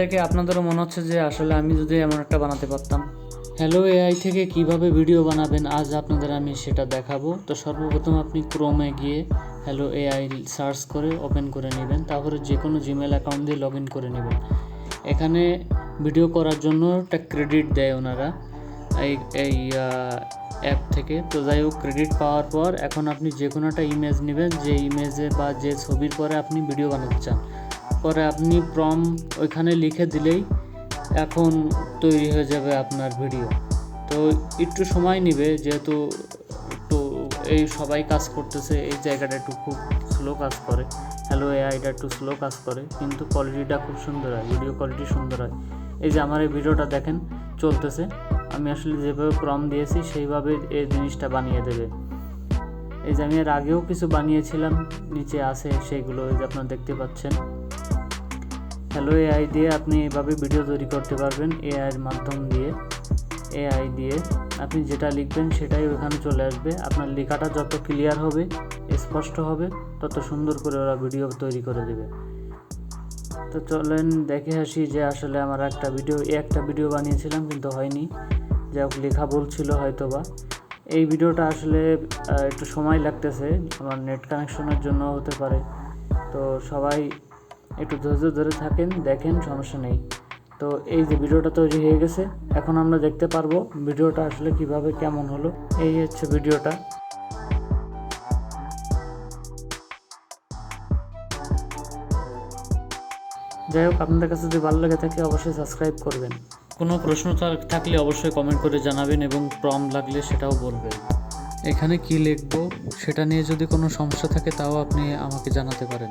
দেখে আপনাদেরও মনে হচ্ছে যে আসলে আমি যদি এমন একটা বানাতে পারতাম। হ্যালো এআই থেকে কীভাবে ভিডিও বানাবেন আজ আপনাদের আমি সেটা দেখাবো। তো সর্বপ্রথম আপনি ক্রোমে গিয়ে হ্যালো এআই সার্চ করে ওপেন করে নেবেন। তারপরে যে কোনো জিমেল অ্যাকাউন্ট দিয়ে লগ ইন করে নেবেন। এখানে ভিডিও করার জন্য একটা ক্রেডিট দেয় ওনারা এই এই অ্যাপ থেকে। তো যাই হোক ক্রেডিট পাওয়ার পর এখন আপনি যে কোনো একটা ইমেজ নেবেন। যে ইমেজে বা যে ছবির পরে আপনি ভিডিও বানাতে চান। পরে আপনি প্রম ওইখানে লিখে দিলেই এখন তৈরি হয়ে যাবে আপনার ভিডিও তো একটু সময় নেবে, যেহেতু একটু এই সবাই কাজ করতেছে, এই জায়গাটা একটু খুব স্লো কাজ করে। হ্যালো এআইটা একটু স্লো কাজ করে, কিন্তু কোয়ালিটিটা খুব সুন্দর হয় ভিডিও কোয়ালিটি সুন্দর হয়। এই যে আমার এই ভিডিওটা দেখেন, চলতেছে। আমি আসলে যেভাবে প্রম দিয়েছি, সেইভাবে এই জিনিসটা বানিয়ে দেবে। এই যে আমি এর আগেও কিছু বানিয়েছিলাম, নিচে আছে সেইগুলো, এই যে আপনারা দেখতে পাচ্ছেন। হ্যালো এআই দিয়ে আপনি এভাবে ভিডিও তৈরি করতে পারবেন এআইয়ের মাধ্যম দিয়ে। এআই দিয়ে আপনি যেটা লিখবেন সেটাই ওখানে চলে আসবে। আপনার লেখাটা যত ক্লিয়ার হবে, স্পষ্ট হবে, তত সুন্দর করে ওরা ভিডিও তৈরি করে দেবে। তো চলেন দেখে আসি যে আসলে আমার একটা ভিডিও একটা ভিডিও বানিয়েছিলাম, কিন্তু হয়নি। যাই হোক, লেখা বলছিল হয়তো বা এই ভিডিওটা আসলে একটু সময় লাগতেছে, আমার নেট কানেকশনের জন্য হতে পারে। তো সবাই একটু ধৈর্য ধরে থাকেন, দেখেন, সমস্যা নেই। তো এই যে ভিডিওটা তৈরি হয়ে গেছে, এখন আমরা দেখতে পারব ভিডিওটা আসলে কীভাবে কেমন হলো। এই হচ্ছে ভিডিওটা। যাই হোক, আপনাদের কাছে যদি ভালো লেগে থাকে, অবশ্যই সাবস্ক্রাইব করবেন। কোনো প্রশ্ন থাকলে অবশ্যই কমেন্ট করে জানাবেন এবং প্রম লাগলে সেটাও বলবেন। এখানে কি লিখব, সেটা নিয়ে যদি কোনো সমস্যা থাকে, তাও আপনি আমাকে জানাতে পারেন।